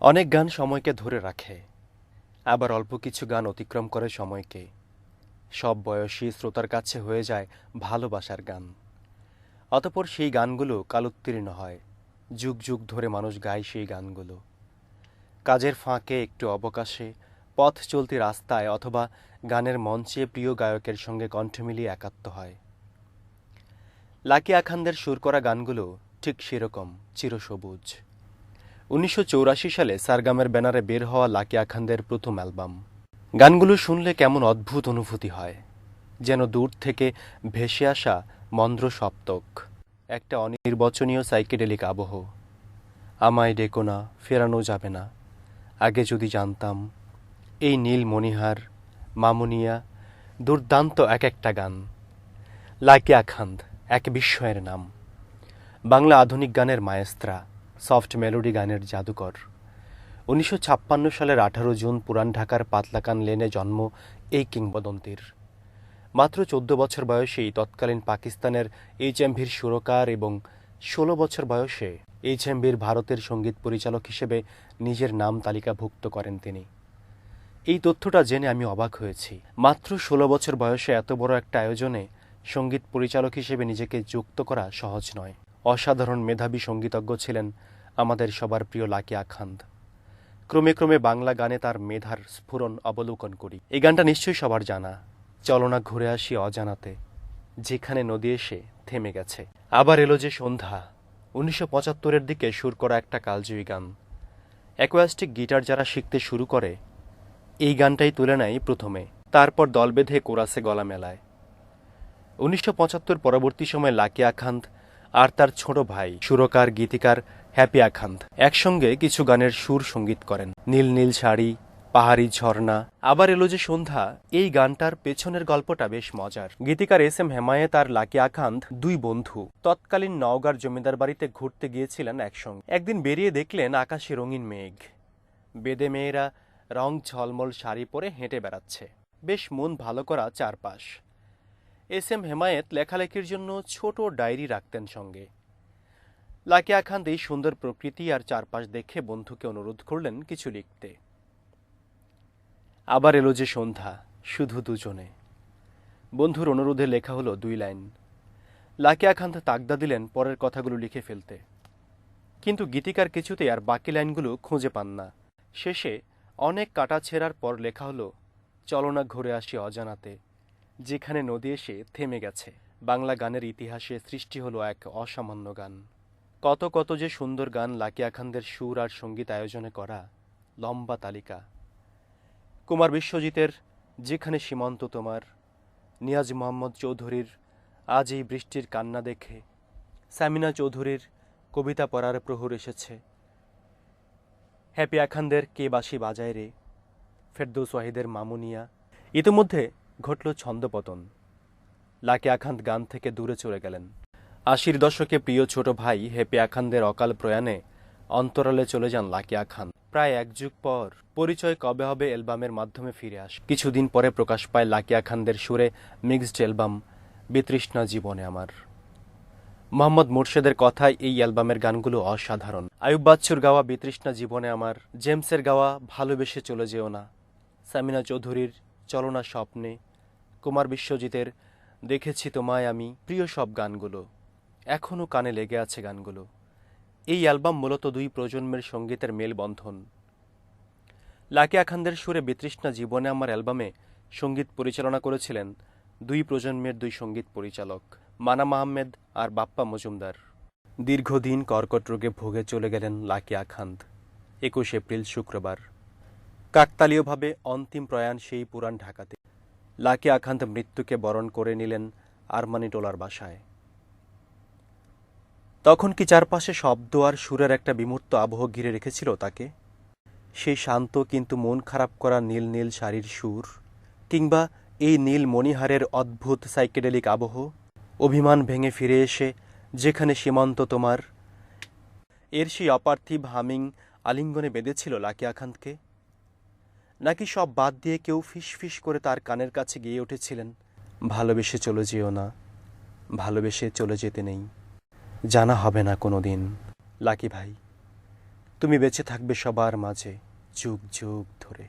অনেক গান সময়কে ধরে রাখে, আবার অল্প কিছু গান অতিক্রম করে সময়কে। সব বয়সী শ্রোতার কাছে হয়ে যায় ভালোবাসার গান। অতপর সেই গানগুলো কালোত্তীর্ণ হয়, যুগ যুগ ধরে মানুষ গায় সেই গানগুলো। কাজের ফাঁকে একটু অবকাশে, পথ চলতি রাস্তায় অথবা গানের মঞ্চে প্রিয় গায়কের সঙ্গে কণ্ঠ মিলিয়ে একাত্ম হয়। লাকি আখানদের সুর করা গানগুলো ঠিক সেরকম, চিরসবুজ। উনিশশো সালে সারগামের ব্যানারে বের হওয়া লাকি আখানদের প্রথম অ্যালবাম। গানগুলো শুনলে কেমন অদ্ভুত অনুভূতি হয়, যেন দূর থেকে ভেসে আসা মন্দ্র সপ্তক, একটা অনির্বচনীয় সাইকেডেলিক আবহ। আমায় ডেকো না, ফেরানো যাবে না, আগে যদি জানতাম, এই নীল মণিহার, মামুনিয়া, দুর্দান্ত এক একটা গান। লাকি আখান্দ এক বিস্ময়ের নাম। বাংলা আধুনিক গানের মায়েস্ত্রা। সফট মেলোডি গানের জাদুকর। উনিশশো ছাপ্পান্ন সালের আঠারো জুন পুরান ঢাকার পাতলাকান লেনে জন্ম এই কিংবদন্তির। মাত্র চোদ্দ বছর বয়সেই তৎকালীন পাকিস্তানের এইচএমভির সুরকার এবং ষোলো বছর বয়সে এইচএমভির ভারতের সংগীত পরিচালক হিসেবে নিজের নাম তালিকাভুক্ত করেন তিনি। এই তথ্যটা জেনে আমি অবাক হয়েছি। মাত্র ষোলো বছর বয়সে এত বড় একটা আয়োজনে সংগীত পরিচালক হিসেবে নিজেকে যুক্ত করা সহজ নয়। অসাধারণ মেধাবী সঙ্গীতজ্ঞ ছিলেন আমাদের সবার প্রিয় লাকিয়া খান্দ ক্রমে ক্রমে বাংলা গানে তার মেধার স্ফুরণ অবলোকন করি। এই গানটা নিশ্চয়ই সবার জানা। চলনা ঘুরে আসি অজানাতে, যেখানে নদী এসে থেমে গেছে। আবার এলো যে সন্ধ্যা, উনিশশো পঁচাত্তরের দিকে সুর করা একটা কালজয়ী গান। অ্যাকোয়াস্টিক গিটার যারা শিখতে শুরু করে, এই গানটাই তুলে নেয় প্রথমে, তারপর দল বেঁধে কোরাসে গলা মেলায় উনিশশো পঁচাত্তর পরবর্তী সময়ে লাকি আখান্দ আর তার ছোট ভাই, সুরকার, গীতিকার হ্যাপি আখান্দ। একসঙ্গে কিছু গানের সুর সংগীত করেন। নীল নীল শাড়ি, পাহাড়ি ঝর্ণা। আবার এলো যে সন্ধ্যা, এই গানটার পেছনের গল্পটা বেশ মজার। গীতিকার এস এম হেমায়েত আর লাকি আখান্দ, দুই বন্ধু, তৎকালীন নওগাঁর জমিদার বাড়িতে ঘুরতে গিয়েছিলেন একসঙ্গে। একদিন বেরিয়ে দেখলেন আকাশে রঙিন মেঘ। বেদে মেয়েরা রং ঝলমল শাড়ি পরে হেঁটে বেড়াচ্ছে। বেশ মন ভালো করা চারপাশ। এস এম হেমায়েত লেখালেখির জন্য ছোট ডায়েরি রাখতেন সঙ্গে। লাকিয়া খান এই সুন্দর প্রকৃতি আর চারপাশ দেখে বন্ধুকে অনুরোধ করলেন কিছু লিখতে। আবার এলো যে সন্ধ্যা, শুধু দুজনে। বন্ধুর অনুরোধে লেখা হলো দুই লাইন। লাকিয়া খান তাকদা দিলেন পরের কথাগুলো লিখে ফেলতে। কিন্তু গীতিকার কিছুতে আর বাকি লাইনগুলো খুঁজে পান না। শেষে অনেক কাটা ছেঁড়ার পর লেখা হলো চলনা ঘুরে আসি অজানাতে। যেখানে নদী এসে থেমে গেছে। বাংলা গানের ইতিহাসে সৃষ্টি হলো এক অসামান্য গান। কত কত যে সুন্দর গান লাকিয়া খানদের সুর আর সংগীত আয়োজনে করা লম্বা তালিকা। কুমার বিশ্বজিতের যেখানে সীমান্ত তোমার, নিয়াজ মোহাম্মদ চৌধুরীর আজ এই বৃষ্টির কান্না দেখে সামিনা চৌধুরীর কবিতা পড়ার প্রহর এসেছে। হ্যাপি আখানদের কে বাসি বাজায় রে, ফেরদৌস ওয়াহিদের মামুনিয়া। ইতিমধ্যে ঘটল ছন্দপতন। লাকি আখান্দ গান থেকে দূরে চলে গেলেন। আশির দশকে প্রিয় ছোট ভাই হেপি আখানদের অকাল প্রয়াণে অন্তরালে চলে যান লাকি আখান প্রায় এক যুগ পর পরিচয় কবে হবে অ্যালবামের মাধ্যমে ফিরে আসে কিছুদিন পরে প্রকাশ পায় লাকি আখানদের সুরে মিক্সড অ্যালবাম, বিতৃষ্ণা জীবনে আমার। মোহাম্মদ মুর্শেদের কথায় এই অ্যালবামের গানগুলো অসাধারণ। আয়ুব বাচ্চুর গাওয়া বিতৃষ্ণা জীবনে আমার, জেমসের গাওয়া ভালোবেসে চলে যেও না। সামিনা চৌধুরীর চলনা স্বপ্নে কুমার বিশ্বজিতের দেখেছি তোমায় আমি, প্রিয় সব গানগুলো। এখনও কানে লেগে আছে গানগুলো। এই অ্যালবাম মূলত দুই প্রজন্মের সঙ্গীতের মেলবন্ধন। লাকি আখানদের সুরে বিতৃষ্ণা জীবনে আমার অ্যালবামে সংগীত পরিচালনা করেছিলেন দুই প্রজন্মের দুই সংগীত পরিচালক, মানা মাহমেদ আর বাপ্পা মজুমদার। দীর্ঘদিন কর্কট রোগে ভোগে চলে গেলেন লাকি আখান্দ, একুশ এপ্রিল শুক্রবার। কাকতালীয়ভাবে অন্তিম প্রয়াণ সেই পুরান ঢাকাতে। লাকি আখান্ত মৃত্যুকে বরণ করে নিলেন আরমানি টোলার বাসায়। তখন কি চারপাশে শব্দ আর সুরের একটা বিমূর্ত আবহ ঘিরে রেখেছিল তাকে? সেই শান্ত কিন্তু মন খারাপ করা নীল নীল শাড়ির সুর, কিংবা এই নীল মণিহারের অদ্ভুত সাইকেডেলিক আবহ? অভিমান ভেঙে ফিরে এসে, যেখানে সীমান্ত তোমার? এর সেই অপার্থিব হামিং আলিঙ্গনে বেঁধেছিল লাকি আখান্তকে। নাকি সব বাদ দিয়ে কেউ ফিস ফিস করে তার কানের কাছে গিয়ে উঠেছিলেন? ভালোবেসে চলে যেও না। ভালোবেসে চলে যেতে নেই। জানা হবে না কোনো দিন লাকি ভাই, তুমি বেঁচে থাকবে সবার মাঝে, যুগ যুগ ধরে।